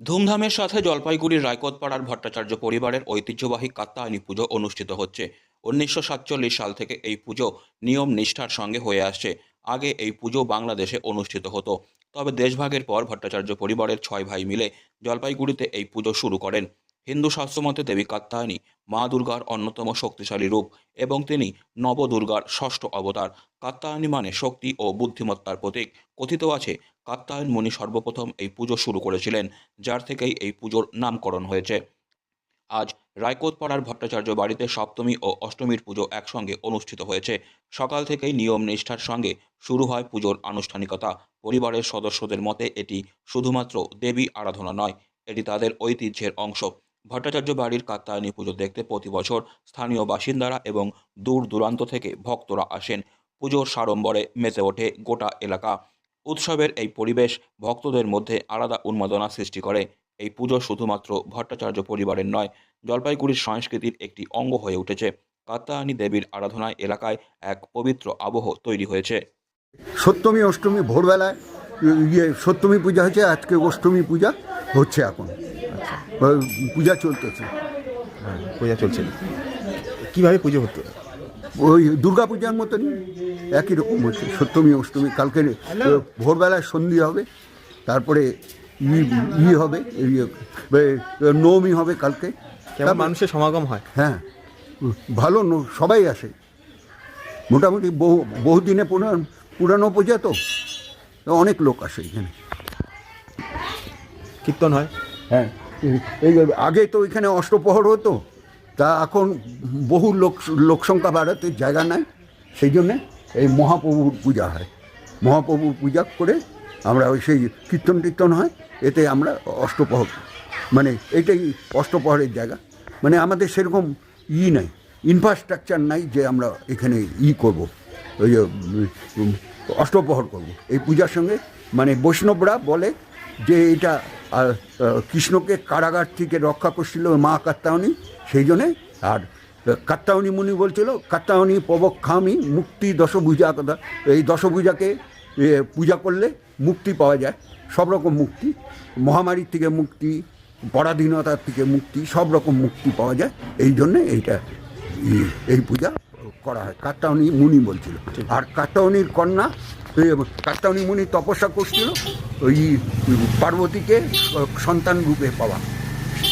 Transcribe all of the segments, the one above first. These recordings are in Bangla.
ধুমধামের সাথে জলপাইগুড়ির রায়কোতপাড়ার ভট্টাচার্য পরিবারের ঐতিহ্যবাহী কাত্তায়নী পুজো অনুষ্ঠিত হচ্ছে। উনিশশো সাতচল্লিশ সাল থেকে এই পুজো নিয়ম নিষ্ঠার সঙ্গে হয়ে আসছে। আগে এই পুজো বাংলাদেশে অনুষ্ঠিত হতো। তবে দেশভাগের পর ভট্টাচার্য পরিবারের ছয় ভাই মিলে জলপাইগুড়িতে এই পুজো শুরু করেন। হিন্দু শাস্ত্রমতে দেবী কাত্তায়নী মা দুর্গার অন্যতম শক্তিশালী রূপ এবং তিনি নবদুর্গার ষষ্ঠ অবতার। কাত্তায়নী মানে শক্তি ও বুদ্ধিমত্তার প্রতীক। কথিত আছে, কাত্যায়ন মুনি সর্বপ্রথম এই পুজো শুরু করেছিলেন, যার থেকেই এই পুজোর নামকরণ হয়েছে। আজ রায়কোটপাড়ার ভট্টাচার্য বাড়িতে সপ্তমী ও অষ্টমীর পুজো একসঙ্গে অনুষ্ঠিত হয়েছে। সকাল থেকেই নিয়ম নিষ্ঠার সঙ্গে শুরু হয় পুজোর আনুষ্ঠানিকতা। পরিবারের সদস্যদের মতে এটি শুধুমাত্র দেবী আরাধনা নয়, এটি তাদের ঐতিহ্যের অংশ। ভট্টাচার্য বাড়ির কাত্তায়নী পুজো দেখতে প্রতি বছর স্থানীয় বাসিন্দারা এবং দূর দূরান্ত থেকে ভক্তরা আসেন। পুজোর সাড়ম্বরে মেতে ওঠে গোটা এলাকা। উৎসবের এই পরিবেশ ভক্তদের মধ্যে আলাদা উন্মাদনা সৃষ্টি করে। এই পুজো শুধুমাত্র ভট্টাচার্য পরিবারের নয়, জলপাইগুড়ির সংস্কৃতির একটি অঙ্গ হয়ে উঠেছে। কাত্তায়নী দেবীর আরাধনায় এলাকায় এক পবিত্র আবহ তৈরি হয়েছে। সপ্তমী, অষ্টমী ভোরবেলায় ইয়ে সপ্তমী পূজা হচ্ছে আজকে অষ্টমী পূজা হচ্ছে এখন। পূজা চলতেছে। হ্যাঁ, পূজা চলছে। কীভাবে পুজো হতো? ওই দুর্গা পূজার মতনই একই রকম হচ্ছে সপ্তমী অষ্টমী কালকে ভোরবেলায় সন্ধি হবে তারপরে ই হবে নবমী হবে কালকে। কেমন মানুষের সমাগম হয়? হ্যাঁ ভালো সবাই আসে। মোটামুটি বহু বহুদিনে পুরানো পুরানো পূজা তো অনেক লোক আসে এখানে। কীর্তন হয়? হ্যাঁ। এই আগে তো এখানে অষ্টপ্রহর হতো তা এখন বহু লোক লোক সংখ্যা বাড়াতে জায়গা নাই সেই জন্যে এই মহাপ্রভুর পূজা হয়। মহাপ্রভুর পূজা করে আমরা ওই সেই কীর্তন টীর্তন হয় এতে আমরা অষ্টপ্রহর মানে এটাই অষ্টপ্রহরের জায়গা। মানে আমাদের সেরকম ই নাই ইনফ্রাস্ট্রাকচার নাই যে আমরা এখানে ই করব ওই যে, অষ্টপ্রহর করব। এই পূজার সঙ্গে মানে বৈষ্ণবরা বলে যে এটা আহ, কৃষ্ণকে কারাগার থেকে রক্ষা করছিল মা কাত্তায়নী সেই জন্যে আর কাত্তায়নী মুনি বলছিল কাত্তায়নী পবক্ষামি মুক্তি দশভূজা কথা এই দশভূজাকে পূজা করলে মুক্তি পাওয়া যায় সব রকম মুক্তি মহামারীর থেকে মুক্তি পরাধীনতার থেকে মুক্তি সব রকম মুক্তি পাওয়া যায় এই জন্যে এইটা এই পূজা করা হয় কাত্তায়নী মুনি বলছিল। আর কাত্তায়নীর কন্যা কাত্তায়নী মুনি তপস্যা করছিল ওই পার্বতীকে সন্তান রূপে পাওয়া।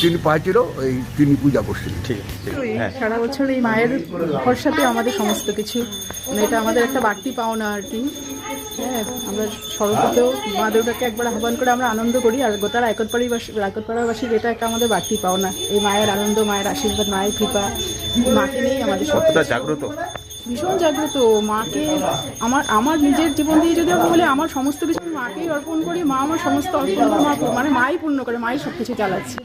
তিনি পাইছিল এই তিনি পূজা করছিলেন। ঠিক আছে হ্যাঁ। সারা বছর এই মায়ের ভরসাতে আমাদের সমস্ত কিছু। মানে এটা আমাদের একটা বাড়তি পাওনা আর কি। হ্যাঁ আমরা সর্বপ্রথম মা দুর্গাকে একবার আহ্বান করে আমরা আনন্দ করি আর গোটা রায়কটপাড়িবাসী রায়কটপাড়াবাসীর এটা একটা আমাদের বাড়তি পাওনা। এই মায়ের আনন্দ মায়ের আশীর্বাদ মায়ের কৃপা মাকে নিয়েই আমাদের সব জাগ্রত? ভীষণ জাগ্রত মাকে আমার আমার নিজের জীবন দিয়ে যদি আমি বলি, আমার সমস্ত কিছু আমি মাকেই অর্পণ করি, মা আমার সমস্ত অর্পণ, মা মানে মাই পূর্ণ করে, মাই সব কিছু চালাচ্ছে।